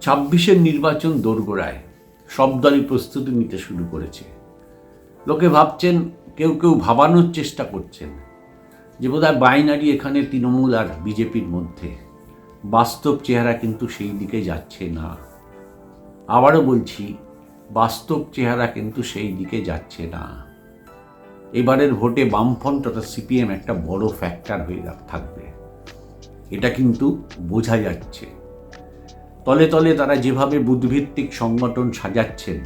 ছাব্বিশের নির্বাচন দোরগোড়ায় সব দলই প্রস্তুতি নিতে শুরু করেছে। লোকে ভাবছেন, কেউ কেউ ভাবানোর চেষ্টা করছেন যে বোধহয় বাইনারি এখানে তৃণমূল আর বিজেপির মধ্যে। বাস্তব চেহারা কিন্তু সেই দিকে যাচ্ছে না। আবারও বলছি, বাস্তব চেহারা কিন্তু সেই দিকে যাচ্ছে না। এবারের ভোটে বামফ্রন্ট তথা সিপিএম একটা বড় ফ্যাক্টর হয়ে থাকবে। এটা কিন্তু বোঝা যাচ্ছে। তলে তলে তারা যেভাবে বুদ্ধিভিত্তিক সংগঠন সাজাচ্ছেন,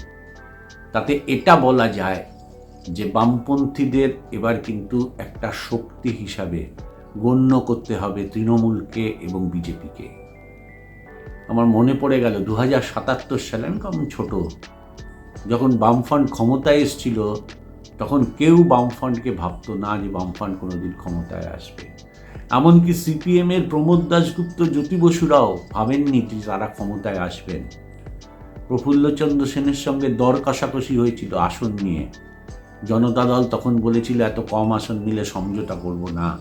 তাতে এটা বলা যায় যে বামপন্থীদের এবার কিন্তু একটা শক্তি হিসাবে গণ্য করতে হবে তৃণমূলকে এবং বিজেপিকে। আমার মনে পড়ে গেল দু হাজার সাতাত্তর সালে, আমি কম ছোট, যখন বামফ্রন্ট ক্ষমতায় এসেছিল, তখন কেউ বামফ্রন্টকে ভাবতো না যে বামফ্রন্ট কোনোদিন ক্ষমতায় আসবে। এমনকি সিপিএমের প্রমোদ দাশগুপ্ত, জ্যোতি বসুরাও ভাবেননি তারা ক্ষমতায় আসবেন। প্রফুল্লচন্দ্র সেনের সঙ্গে দর কষাকষি হয়েছিল আসন নিয়ে। জনতা দল তখন বলেছিল, এত কম আসন নিলে সমঝোতা করব না।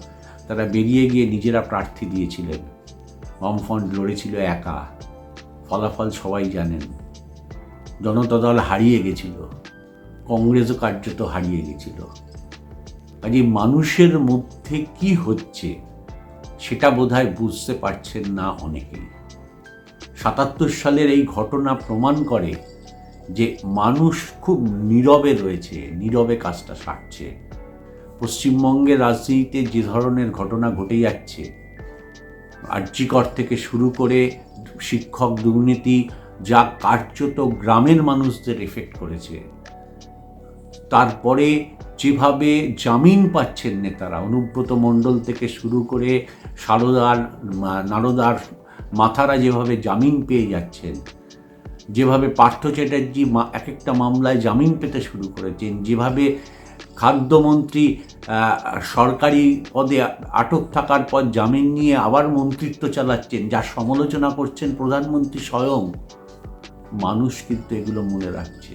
তারা বেরিয়ে গিয়ে নিজেরা প্রার্থী দিয়েছিলেন। বামফ্রন্ট লড়েছিল একা। ফলাফল সবাই জানেন। জনতা দল হারিয়ে গেছিল। কংগ্রেসও কার্যত হারিয়ে গেছিল। কাজে মানুষের মধ্যে কি হচ্ছে? সেটা বোধহয় বুঝতে পারছেন না অনেকেই। সাতাত্তর সালের এই ঘটনা প্রমাণ করে যে মানুষ খুব নীরবে রয়েছে, নীরবে কাজটা সারছে। পশ্চিমবঙ্গের রাজনীতিতে যে ধরনের ঘটনা ঘটে যাচ্ছে, আর্যিকর থেকে শুরু করে শিক্ষক, দুর্নীতি, যা কার্যত গ্রামের মানুষদের এফেক্ট করেছে, তারপরে যেভাবে জামিন পাচ্ছেন নেতারা, অনুব্রত মণ্ডল থেকে শুরু করে সারদার নারদার মাথারা যেভাবে জামিন পেয়ে যাচ্ছেন, যেভাবে পার্থ চ্যাটার্জি এক একটা মামলায় জামিন পেতে শুরু করেছেন, যেভাবে খাদ্যমন্ত্রী সরকারি পদে আটক থাকার পর জামিন নিয়ে আবার মন্ত্রিত্ব চালাচ্ছেন যার সমালোচনা করছেন প্রধানমন্ত্রী স্বয়ং, মানুষ কিন্তু এগুলো মনে রাখছে।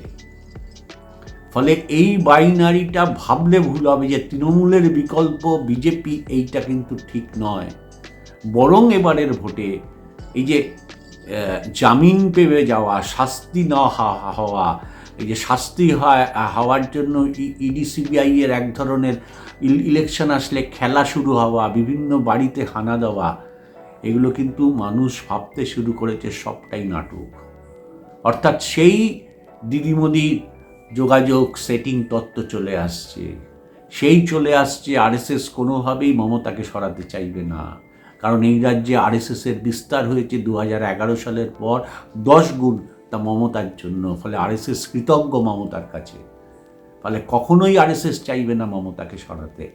ফলে এই বাইনারিটা ভাবলে ভুল হবে যে তৃণমূলের বিকল্প বিজেপি এইটা কিন্তু ঠিক নয়। বরং এবারের ভোটে এই যে জামিন পেয়ে যাওয়া, শাস্তি না হওয়া, এই যে শাস্তি হয় হওয়ার জন্য ইডি, সিবিআই এর এক ধরনের ইল- ইলেকশন আসলে খেলা শুরু হওয়া, বিভিন্ন বাড়িতে হানা দেওয়া, এগুলো কিন্তু মানুষ ভাবতে শুরু করেছে সবটাই নাটক। অর্থাৎ সেই দিদিমণি যোগাযোগ সেটিং তত্ত্ব চলে আসছে। সেই চলে আসছে আরএসএস কোনোভাবেই মমতাকে সরাতে চাইবে না। কারণ এই রাজ্যে আরএসএসের বিস্তার হয়েছে দু হাজার এগারো সালের পর দশ গুণ তা মমতার জন্য, ফলে আরএসএস কৃতজ্ঞ মমতার কাছে। ফলে কখনোই আরএসএস চাইবে না মমতাকে সরাতে।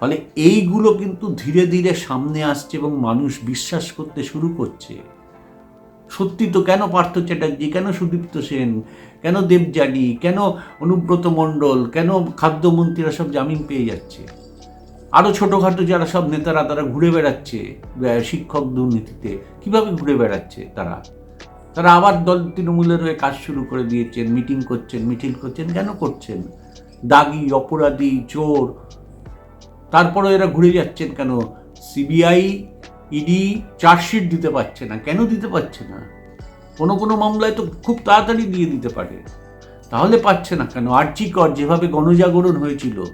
ফলে এইগুলো কিন্তু ধীরে ধীরে সামনে আসছে এবং মানুষ বিশ্বাস করতে শুরু করছে। সত্যি তো কেন পার্থ চ্যাটার্জি, কেন সুদীপ্ত সেন, কেন দেবযানী, কেন অনুব্রত মণ্ডল, কেন খাদ্যমন্ত্রীরা সব জামিন পেয়ে যাচ্ছে? আরও ছোটোখাটো যারা সব নেতারা তারা ঘুরে বেড়াচ্ছে শিক্ষক দুর্নীতিতে। কীভাবে ঘুরে বেড়াচ্ছে তারা? তারা আবার দল তৃণমূলের হয়ে কাজ শুরু করে দিয়েছেন, মিটিং করছেন মিটিং করছেন, কেন করছেন? দাগি, অপরাধী, চোর। তারপরে এরা ঘুরে যাচ্ছেন কেন? সিবিআই ইডি চার্জশিট দিতে পারছে না। কেন দিতে পারছে না? কোনো কোনো মামলায় তো খুব তাড়াতাড়ি দিয়ে দিতে পারে। তাহলে পাচ্ছে না কেন? আর্চিকর যেভাবে গণজাগরণ হয়েছিল,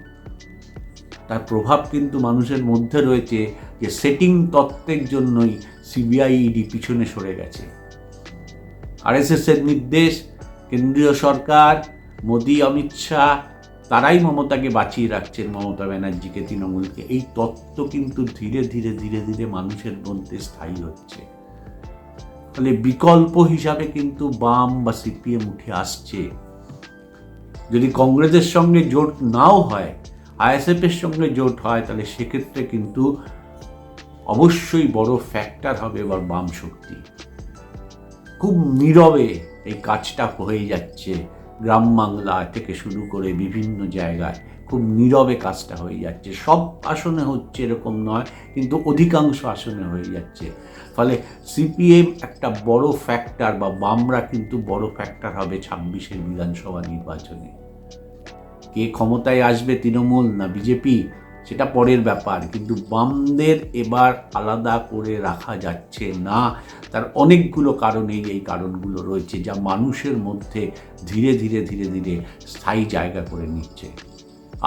তার প্রভাব কিন্তু মানুষের মধ্যে রয়েছে যে সেটিং তত্ত্বের জন্যই সিবিআই ইডি পিছনে সরে গেছে। আরএসএস এর নির্দেশ, কেন্দ্রীয় সরকার, মোদি, অমিত শাহ তারাই মমতাকে বাঁচিয়ে রাখছেন মমতা ব্যানার্জিকে, তৃণমূলকে। এই তত্ত্ব কিন্তু ধীরে ধীরে ধীরে ধীরে মানুষের মধ্যে স্থায়ী হচ্ছে। ফলে বিকল্প হিসাবে কিন্তু বাম বা সিপিএম উঠে আসছে। যদি কংগ্রেসের সঙ্গে জোট নাও হয়, আইএসএফ এর সঙ্গে জোট হয়, তাহলে সেক্ষেত্রে কিন্তু অবশ্যই বড় ফ্যাক্টর হবে এবার বাম শক্তি। খুব নীরবে এই কাজটা হয়ে যাচ্ছে। গ্রাম বাংলা থেকে শুরু করে বিভিন্ন জায়গায় খুব নীরবে কাজটা হয়ে যাচ্ছে। সব আসনে হচ্ছে এরকম নয়, কিন্তু অধিকাংশ আসনে হয়ে যাচ্ছে। ফলে সিপিএম একটা বড় ফ্যাক্টর বা বামরা কিন্তু বড় ফ্যাক্টর হবে ছাব্বিশের বিধানসভা নির্বাচনে। কে ক্ষমতায় আসবে তৃণমূল না বিজেপি? সেটা পরের ব্যাপার, কিন্তু বামদের এবার আলাদা করে রাখা যাচ্ছে না। তার অনেকগুলো কারণেই এই কারণগুলো রয়েছে যা মানুষের মধ্যে ধীরে ধীরে ধীরে ধীরে স্থায়ী জায়গা করে নিচ্ছে।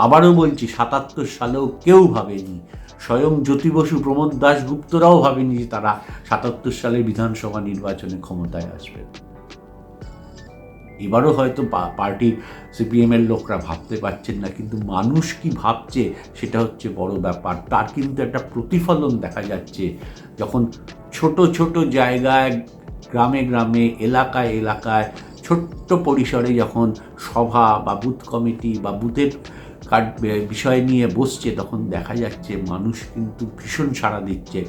আবারও বলছি, সাতাত্তর সালেও কেউ ভাবেনি, স্বয়ং জ্যোতি বসু, প্রমোদ দাশগুপ্তরাও ভাবেনি যে তারা সাতাত্তর সালে বিধানসভা নির্বাচনে ক্ষমতায় আসবে এবারও হয়তো পার্টির পার্টি সিপিএমের লোকরা ভাবতে পারছেন না, কিন্তু মানুষ কি ভাবছে সেটা হচ্ছে বড় ব্যাপার। তার কিন্তু একটা প্রতিফলন দেখা যাচ্ছে যখন ছোট ছোট জায়গায়, গ্রামে গ্রামে, এলাকায় এলাকায়, ছোট্ট পরিসরে যখন সভা বা বুথ কমিটি বা বুথের কার্ড বিষয় নিয়ে বসছে, তখন দেখা যাচ্ছে মানুষ কিন্তু ভীষণ সাড়া দিচ্ছে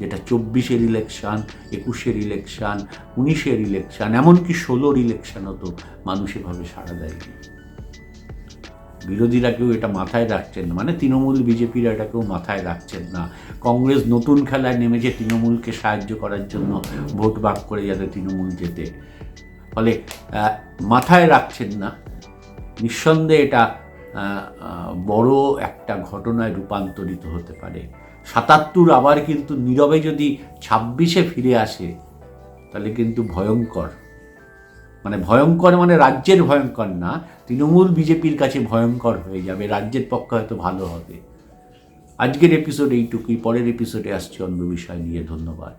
যেটা চব্বিশের ইলেকশান একুশের ইলেকশান উনিশের ইলেকশান এমনকি ষোলোর ইলেকশানও তো মানুষ এভাবে সাড়া দেয়নি। বিরোধীরা কেউ এটা মাথায় রাখছেন না। মানে তৃণমূল, বিজেপিরা এটা কেউ মাথায় রাখছেন না। কংগ্রেস নতুন খেলায় নেমেছে তৃণমূলকে সাহায্য করার জন্য, ভোট ভাগ করে যাতে তৃণমূল যেতে ফলে মাথায় রাখছেন না। নিঃসন্দেহে এটা বড় একটা ঘটনায় রূপান্তরিত হতে পারে। সাতাত্তর আবার কিন্তু নীরবে যদি ছাব্বিশে ফিরে আসে, তাহলে কিন্তু ভয়ঙ্কর। মানে ভয়ঙ্কর মানে রাজ্যের ভয়ঙ্কর না, তৃণমূল বিজেপির কাছে ভয়ঙ্কর হয়ে যাবে, রাজ্যের পক্ষে হয়তো ভালো হবে। আজকের এপিসোড এইটুকুই, পরের এপিসোডে আসছে অন্য বিষয় নিয়ে, ধন্যবাদ।